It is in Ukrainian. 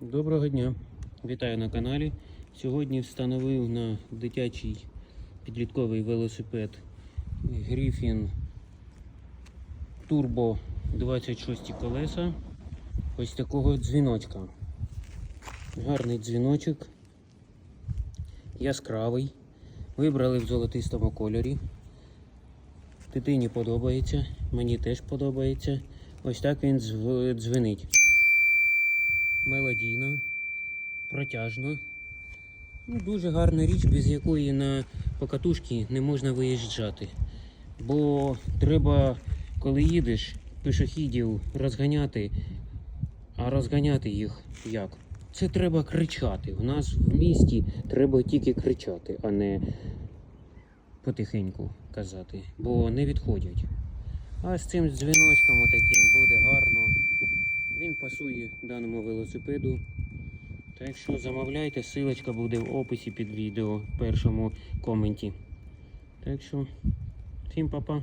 Доброго дня! Вітаю на каналі. Сьогодні встановив на дитячий підлітковий велосипед Griffin Turbo 26 колеса. Ось такого дзвіночка. Гарний дзвіночок. Яскравий. Вибрали в золотистому кольорі. Дитині подобається, мені теж подобається. Ось так він зв- дзвенить мелодійно, протяжно. Ну, дуже гарна річ, без якої на покатушки не можна виїжджати. Бо треба, коли їдеш, пішохідів розганяти, а розганяти їх як? Це треба кричати. У нас в місті треба тільки кричати, а не потихеньку казати, бо не відходять. А з цим дзвіночком отаким буде гарно. Він пасує даному велосипеду. Так що замовляйте, ссылочка буде в описі під відео в першому коменті. Так що, всім па-па.